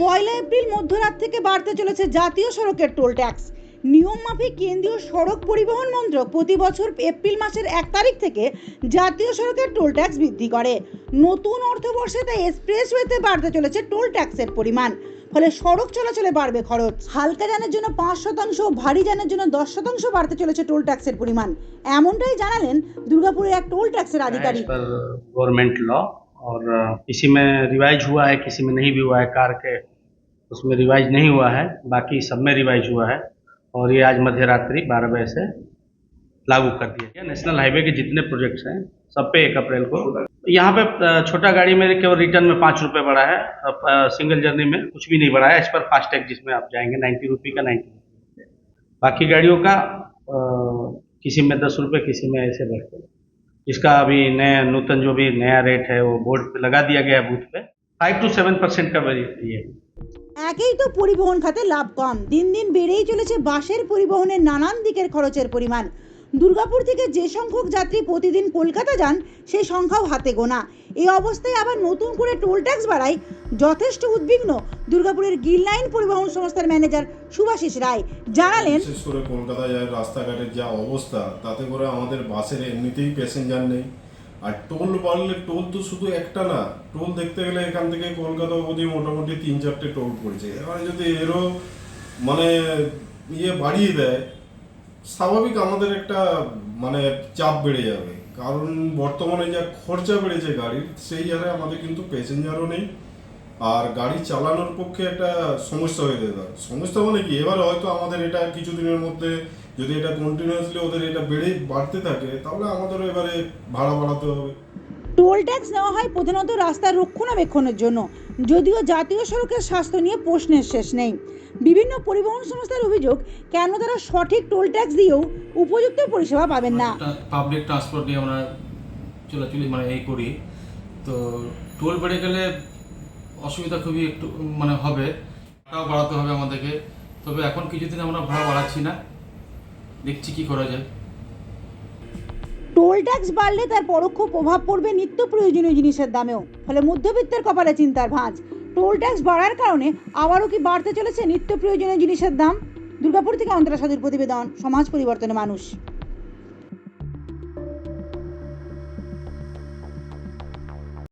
পয়লা April মধ্যরাত থেকে বাড়তে চলেছে জাতীয় সড়কের টোল ট্যাক্স। নিয়ম মাফিক কেন্দ্রীয় সড়ক পরিবহন মন্ত্রক প্রতি বছর এপ্রিল মাসের এক তারিখ থেকে জাতীয় সড়কের টোল ট্যাক্স বৃদ্ধি করে। নতুন অর্থবর্ষে তাই এক্সপ্রেসওয়েতে বাড়তে চলেছে টোল ট্যাক্সের পরিমাণ, ফলে সড়ক চলাচলে বাড়বে খরচ। হালকা যানের জন্য পাঁচ শতাংশ, ভারী যানের জন্য দশ শতাংশ বাড়তে চলেছে টোল ট্যাক্সের পরিমাণ। এমনটাই জানালেন দুর্গাপুরের এক টোল ট্যাক্সের আধিকারিক। গভর্নমেন্ট ল और किसी में रिवाइज हुआ है किसी में नहीं भी हुआ है कार के उसमें रिवाइज नहीं हुआ है बाकी सब में रिवाइज हुआ है और ये आज मध्य रात्रि बारह बजे से लागू कर दिया गया। नेशनल हाईवे के जितने प्रोजेक्ट्स हैं सब पे एक अप्रैल को। यहाँ पे छोटा गाड़ी में केवल रिटर्न में पाँच रुपये बढ़ा है। सिंगल जर्नी में कुछ भी नहीं बढ़ा है। इस पर फास्टैग जिसमें आप जाएँगे नाइन्टी रुपये का नाइन्टी बाकी गाड़ियों का अ, किसी में दस रुपये किसी में ऐसे बढ़ते इसका अभी नया नूतन जो भी नया रेट है वो बोर्ड पे लगा दिया गया है बूथ पे फाइव टू सेवन परसेंट का वेरी ये है একেই তো পরিবহন খাতে লাভ কম দিন দিন বেড়েই চলেছে বাসের পরিবহনের নানান দিকের খরচের পরিমাণ দুর্গাপুর থেকে যে সংখ্যক যাত্রী প্রতিদিন কলকাতা যান সেই সংখ্যাও হাতে গোনা এই অবস্থায় আবার নতুন করে টোল ট্যাক্স বাড়ায় যথেষ্ট উদ্বিগ্ন দুর্গাপুরের গিল লাইন পরিবহন সংস্থার ম্যানেজার সুভাষিস রায়। জানালেন বিশেষ করে কলকাতায় রাস্তাঘাটের যা অবস্থা, তাতে করে আমাদের বাসের এমনিতেই প্যাসেঞ্জার নেই। আর টোল বাড়লে টোল তো শুধু একটা না টোল দেখতে গেলে এখান থেকে কলকাতা অবধি মোটামুটি তিন চারটে টোল পড়েছে এবারে যদি এরও মানে ইয়ে বাড়িয়ে দেয় স্বাভাবিক আমাদের একটা মানে চাপ বেড়ে যাবে। কারণ বর্তমানে যা খরচা বেড়েছে গাড়ির, সেই হারে আমাদের কিন্তু প্যাসেঞ্জারও নেই। আর গাড়ি চালানোর পক্ষে একটা সমস্যা হয়ে যেতে পারে। সমস্যা মানে কি? এবার হয়তো আমাদের এটা কিছুদিনের মধ্যে যদি এটা কন্টিনিউয়াসলি ওদের এটা বেড়ে বাড়তে থাকে, তাহলে আমাদেরও এবারে ভাড়া বাড়াতে হবে। টোল ট্যাক্স নেওয়া হয় প্রধানত রাস্তার রক্ষণাবেক্ষণের জন্য। যদিও জাতীয় সড়কের স্বাস্থ্য নিয়ে প্রশ্নের শেষ নেই। বিভিন্ন পরিবহন সংস্থার অভিযোগ, কেন তারা সঠিক টোল ট্যাক্স দিয়েও উপযুক্ত পরিষেবা পাবেন না? পাবলিক ট্রান্সপোর্ট নিয়ে আমরা চলাচলি মানে এই করি। তো টোল বেড়ে গেলে অসুবিধা খুবই একটু মানে হবে। টাকাও বাড়াতে হবে আমাদেরকে। তবে এখন কিছুদিন আমরা ভাড়া বাড়াচ্ছি না। দেখছি কি করা যায়। টোল ট্যাক্স বাড়লে তার পরোক্ষ প্রভাব পড়বে নিত্য প্রয়োজনীয় জিনিসের দামেও। ফলে মধ্যবিত্তের কপালে চিন্তার ভাঁজ। টোল ট্যাক্স বাড়ার কারণে আবারও কি বাড়তে চলেছে নিত্য প্রয়োজনীয় জিনিসের দাম? দুর্গাপুর থেকে অন্তরা সাধুর প্রতিবেদন, সমাজ পরিবর্তনে মানুষ।